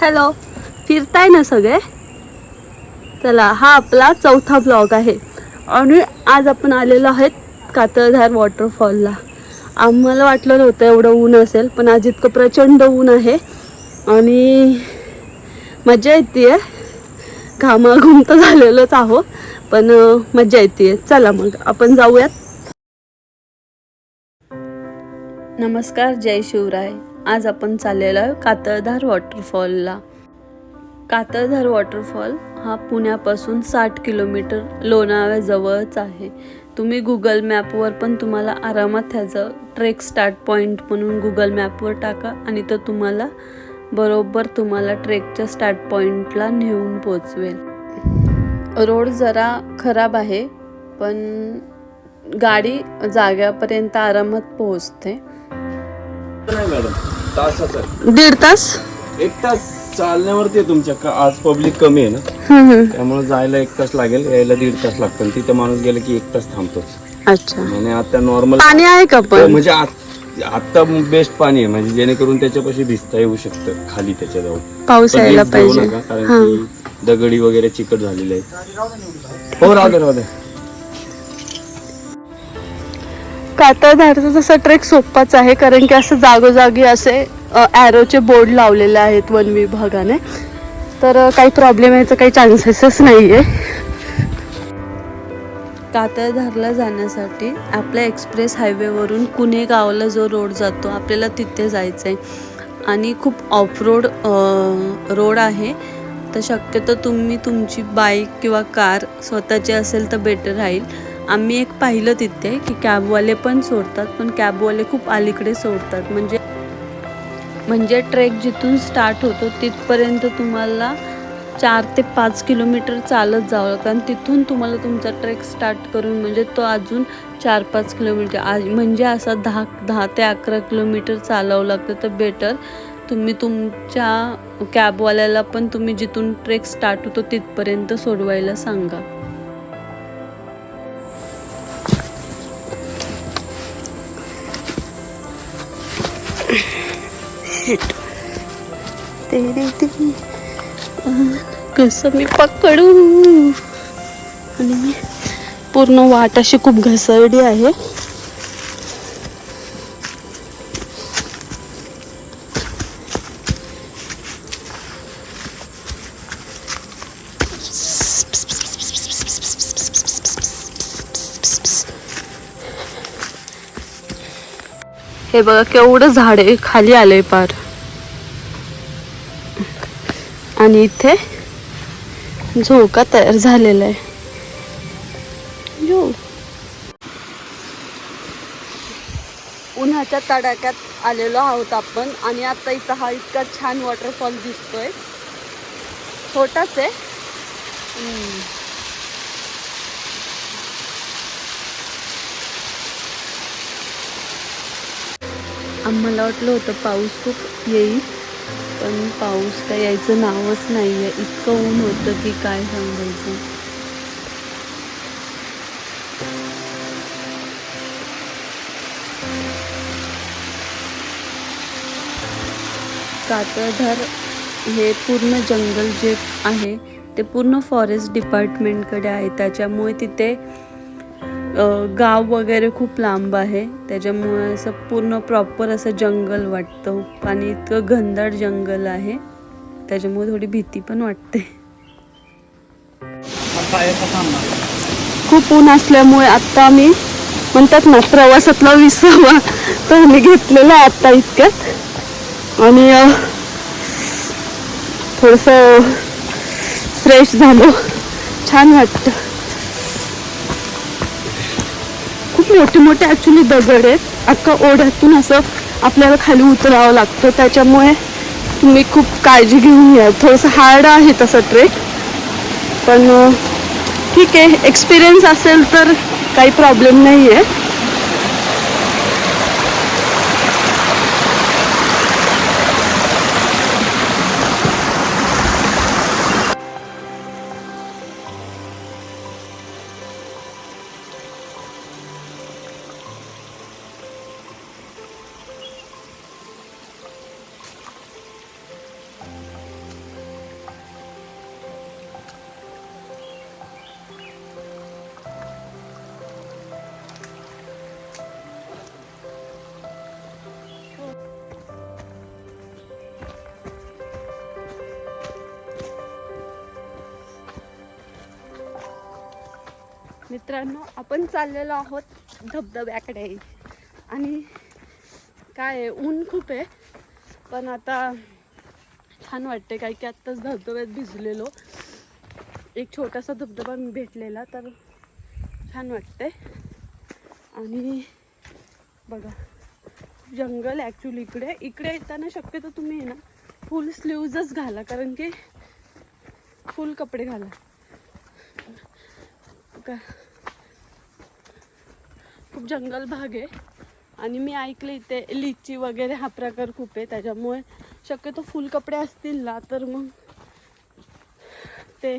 Hello फिरताय ना सगळे? चला हा आपला चौथा ब्लॉग आहे. आणि आज आपण आलेलो आहेत कातळधार वॉटरफॉलला आम्हाला वाटलं नव्हतं एवढं ऊन असेल पण आज इतकं प्रचंड ऊन आहे. आणि मजा येते आहे घामाघूम तर झालेलोच आहो पण मजा येते चला मग आपण जाऊयात. नमस्कार जय शिवराय. आज आपण चाललेलो आहे कातळधार वॉटरफॉलला कातळधार वॉटरफॉल हा पुण्यापासून साठ किलोमीटर लोणावळ्याजवळच आहे. तुम्ही गुगल मॅपवर पण तुम्हाला आरामात ह्याचं ट्रेक स्टार्ट पॉईंट म्हणून गुगल मॅपवर टाका आणि तो तुम्हाला बरोबर तुम्हाला ट्रेकच्या स्टार्ट पॉईंटला नेऊन पोचवेल. रोड जरा खराब आहे पण गाडी जाग्यापर्यंत आरामात पोहोचते. तासाचा. आहे. दीड तास? एक तास चालण्यावरती आहे तुमच्या. का आज पब्लिक कमी आहे ना? त्यामुळे जायला एक तास लागेल यायला दीड तास लागतो आणि तिथं माणूस गेला की एक तास थांबतोच अच्छा. आणि आता नॉर्मल पाणी आहे का पण? म्हणजे आत- आता बेस्ट पाणी आहे. म्हणजे जेणेकरून त्याच्यापाशी भिजता येऊ शकतं खाली त्याच्याजवळ. पाऊस पण यायला पाहिजे. नका, कारण की दगडी वगैरे चिकट झालेले आहेत. हो राहू दे राहू दे कातळधारचा तसा ट्रेक सोपाच आहे कारण की असं जागोजागी असे ॲरोचे बोर्ड लावलेले आहेत वन विभागाने. तर काही प्रॉब्लेम यायचा काही चान्सेसच नाही आहे कातळधारला जाण्यासाठी आपल्या एक्सप्रेस हायवेवरून कुणे गावाला जो रोड जातो आपल्याला तिथे जायचं आहे आणि खूप ऑफ रोड रोड आहे. तर शक्यतो तुम्ही तुमची बाईक किंवा कार स्वतःची असेल तर बेटर राहील. आम्ही एक पाहिलं तिथे की कॅबवाले पण सोडतात पण कॅबवाले खूप अलीकडे सोडतात. म्हणजे म्हणजे ट्रेक जिथून स्टार्ट होतो तिथपर्यंत तुम्हाला चार ते पाच किलोमीटर चालत जावं लागतं. आणि तिथून तुम्हाला तुमचा ट्रेक स्टार्ट करून म्हणजे तो अजून चार पाच किलोमीटर आज म्हणजे असा दहा दहा ते अकरा किलोमीटर चालावं लागतं. तर बेटर तुम्ही तुमच्या कॅबवाल्याला पण तुम्ही जिथून ट्रेक स्टार्ट होतो तिथपर्यंत सोडवायला सांगा. तेरे कसं मी पकडू आणि पूर्ण वाट अशी खूप घसरडी आहे. हे बघा केवढं झाड आहे. खाली आलंय पार. आणि इथे झोका तयार झालेला आहे. उन्हाच्या तडाक्यात आलेलो आहोत आपण आणि आता इथं हा इतका छान वॉटरफॉल दिसतोय. छोटाच आहे. आम्हाला वाटलं होतं पाऊस खूप येईल. पण पाऊस काय यायचं नावच नाही आहे इतकं ऊन होतं की काय सांगायचं. कातळधार हे पूर्ण जंगल जे आहे ते पूर्ण फॉरेस्ट डिपार्टमेंटकडे आहे. त्याच्यामुळे तिथे गाव वगैरे खूप लांब आहे. त्याच्यामुळे असं पूर्ण प्रॉपर असं जंगल वाटतं. आणि इतकं घनदाट जंगल आहे. त्याच्यामुळे थोडी भीती पण वाटते. खूप ऊन असल्यामुळे आत्ता मी म्हणतात ना प्रवासातला विसावा तर मी घेतलेला आहे आत्ता इतक्यात. आणि थोडंसं फ्रेश झालो. छान वाटतं. मोठे मोठे ॲक्च्युली दगड आहेत. अख्खा ओढ्यातून असं आपल्याला खाली उतरावं लागतं. त्याच्यामुळे तुम्ही खूप काळजी घेऊन या. थोडंसं हार्ड आहे तसं ट्रेक पण ठीक आहे. एक्सपिरियन्स असेल तर काही प्रॉब्लेम नाही आहे मित्रांनो आपण चाललेलो आहोत धबधब्याकडे. आणि काय आहे, ऊन खूप आहे. पण आता छान वाटते काय की आत्ताच धबधब्यात भिजलेलो. एक छोटासा धबधबा मी भेटलेला तर छान वाटते आणि बघा जंगल ॲक्च्युली इकडे. इकडे येताना शक्यतो तुम्ही ना फुल स्लीव्जच घाला कारण की फुल कपडे घाला. का खूप जंगल भाग आहे. आणि मी ऐकले इथे लिची वगैरे हा प्रकार खूप आहे. त्याच्यामुळे शक्यतो फुल कपडे असतील ना तर मग ते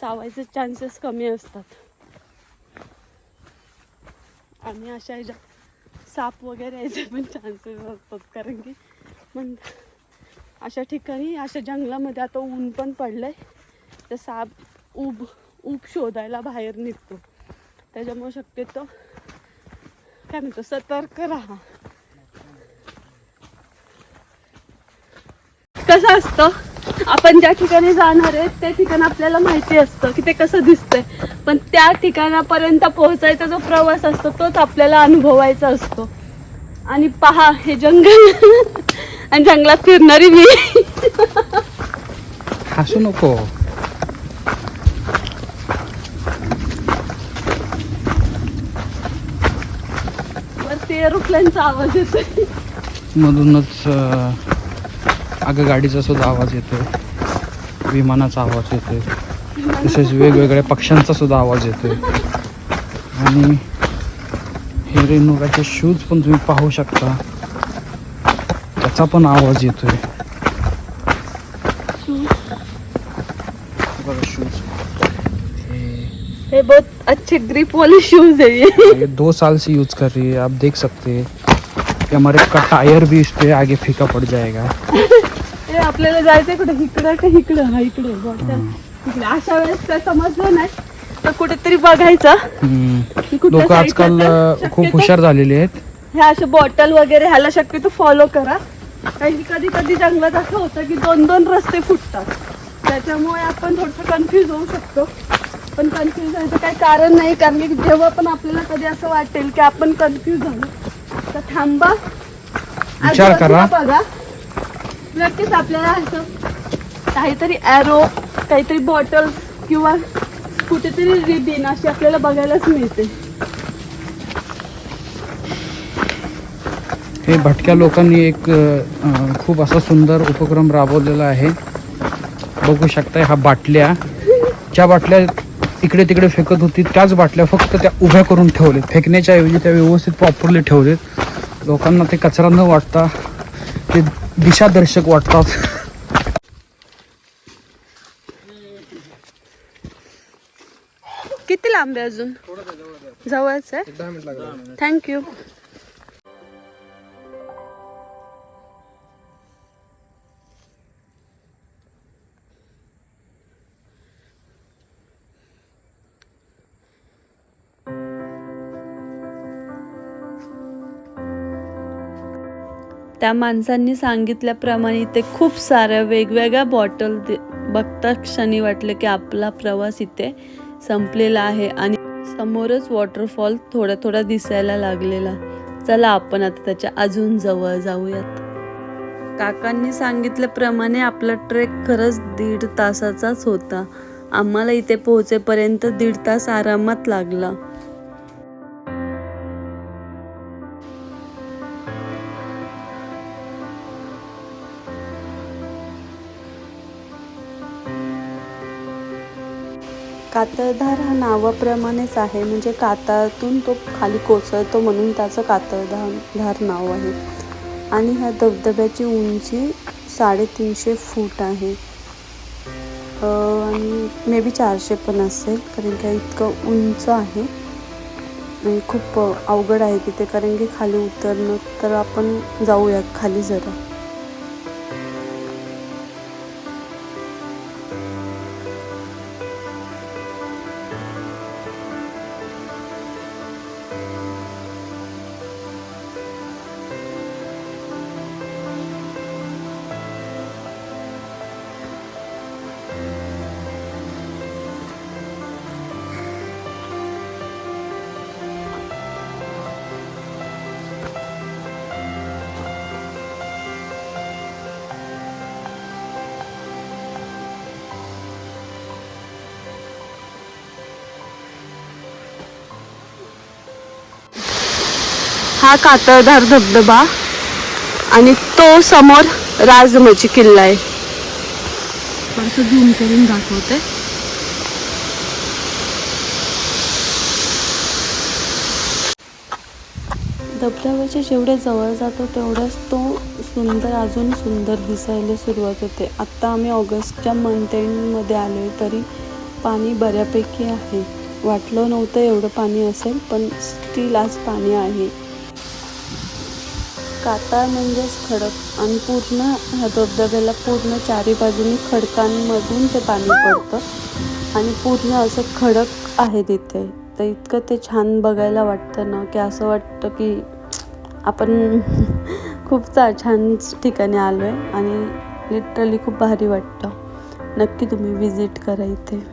चावायचे चान्सेस कमी असतात. आणि अशा ह्याच्या साप वगैरे यायचे पण चान्सेस असतात. कारण की मग अशा ठिकाणी अशा जंगलामध्ये आता ऊन पण पडलं आहे तर साप उब ऊब शोधायला बाहेर निघतो. त्याच्यामुळे शक्यतो काय म्हणतो सतर्क राहा. कसं असतं? आपण ज्या ठिकाणी जाणार आहे त्या ठिकाण आपल्याला माहिती असतं की ते कसं दिसतंय. पण त्या ठिकाणापर्यंत पोहोचायचा जो प्रवास असतो तोच आपल्याला अनुभवायचा असतो. आणि पहा हे जंगल. आणि जंगलात फिरणारी मी. हसू नको. ते एरोप्लेनचा आवाज येतो मधूनच अं, आगगाडीचा सुद्धा आवाज येतो विमानाचा आवाज येतो तसेच वेगवेगळ्या पक्ष्यांचा सुद्धा आवाज येतो आणि हे रेणुकाचे शूज पण तुम्ही पाहू शकता. त्याचा पण आवाज येतोय बघा शूज हे बहुत अच्छे ग्रिप वाले शूज है ये। ये दो साल से यूज कर रही है आप देख सकते हैं कि हमारे का टायर भी इस पे आगे फीका पड़ जाएगा। हे आपल्याला जायचंय कुठे? इकडं का इकडं. हा इकडे. बॉटल इकडे. अशा वेळेस काय समजलं नाही तर कुठेतरी बघायचं. की कुठल्या लोक side आजकाल ला अ, तर खूप शक्यतो हुशार झालेले आहेत. ह्या अशा बॉटल वगैरे ह्याला शक्यतो फॉलो करा. कारण की कधी कधी जंगलात असं होतं की दोन दोन रस्ते फुटतात. त्याच्यामुळे आपण थोडंसं कन्फ्यूज होऊ शकतो. पण कन्फ्यूज व्हायचं काही कारण नाही कारण की जेव्हा पण आपल्याला कधी असं वाटेल की आपण कन्फ्यूज झालो तर थांबा. विचार करा. आजूबाजूला बघा. नक्कीच आपल्याला असं काहीतरी ॲरो काहीतरी बॉटल्स किंवा कुठेतरी रिबिन अशी आपल्याला बघायलाच मिळते. हे भटक्या लोकांनी एक अ, खूप असा सुंदर उपक्रम राबवलेला आहे. बघू शकताय हा बाटल्या. ज्या बाटल्या इकडे तिकडे फेकत होती. त्याच बाटल्या फक्त त्या उभ्या करून ठेवलेत. फेकण्याच्या ऐवजी त्या व्यवस्थित प्रॉपरली ठेवलेत. लोकांना ते कचरा न वाटता ते दिशादर्शक वाटतात. किती लांब आहे अजून? जवळच आहे? थँक्यू त्या माणसांनी सांगितल्याप्रमाणे ते खूप साऱ्या वेगवेगळ्या बॉटल दे- बघता क्षणी वाटलं की आपला प्रवास इथे संपलेला आहे आणि समोरच वॉटरफॉल थोडा थोडा दिसायला लागलेला. चला आपण आता त्याच्या अजून जवळ जाऊयात. काकांनी सांगितल्याप्रमाणे आपला ट्रेक खरंच दीड तासाचाच होता. आम्हाला इथे पोहोचेपर्यंत दीड तास आरामात लागला. कातळधार हा नावाप्रमाणेच आहे. म्हणजे कातळातून तो खाली कोसळतो म्हणून त्याचं कातळधार धार नाव आहे. आणि ह्या धबधब्याची उंची साडेतीनशे फूट आहे. आणि मे बी चारशे पण असेल कारण की इतकं उंच आहे. आणि खूप अवघड आहे तिथे कारण की खाली उतरणं तर आपण जाऊया खाली जरा. हा कातळधार धबधबा आणि तो समोर राजमची किल्ला आहे. असं झूम करून दाखवते. धबधब्याच्या जेवढे जवळ जातो तेवढंच तो सुंदर अजून सुंदर दिसायला सुरुवात होते. आत्ता आम्ही ऑगस्टच्या मंथ एंडमध्ये आलो आहे तरी पाणी बऱ्यापैकी आहे. वाटलं नव्हतं एवढं पाणी असेल पण स्टील आज पाणी आहे. काताळ म्हणजेच खडक. आणि पूर्ण ह्या धबधब्याला पूर्ण चारी बाजूनी खडकांमधून ते पाणी पडतं. आणि पूर्ण असं खडक आहे तिथे. तर इतकं ते छान बघायला वाटतं ना की असं वाटतं की आपण खूप चा छान ठिकाणी आलो आहे आणि लिटरली खूप भारी वाटतं. नक्की तुम्ही विजिट करा इथे.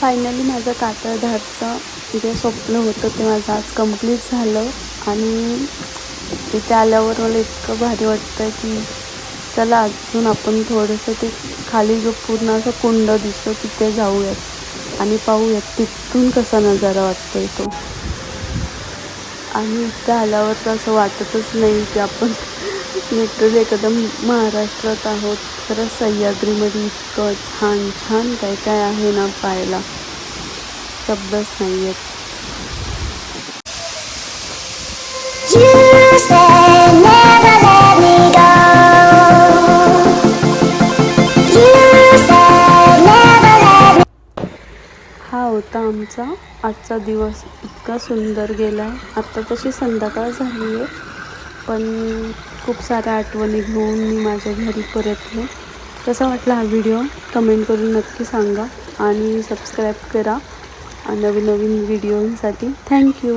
फायनली माझं कातळधारचं जे स्वप्न होतं ते माझं आज कंप्लीट झालं आणि तिथे आल्यावर मला इतकं भारी वाटतं की चला अजून आपण थोडंसं ते खाली जो पूर्ण असं कुंड दिसतो तिथे जाऊयात आणि पाहूयात तिथून कसा नजारा वाटतोय तो. आणि इथं आल्यावर तर असं वाटतच नाही की आपण लिटरली एकदम महाराष्ट्रात आहोत. खरंच सह्याद्रीमध्ये इतकं छान छान काय काय आहे ना पाहायला? शब्दच नाही आहेत हा होता आमचा आजचा दिवस. इतका सुंदर गेला. आहे आत्ता तशी संध्याकाळ झाली आहे पण खूप साऱ्या आठवणी घेऊन मी माझ्या घरी परतले कसा वाटला हा व्हिडिओ? कमेंट करून नक्की सांगा आणि सबस्क्राईब करा. नवीन नवीन व्हिडिओसाठी थँक्यू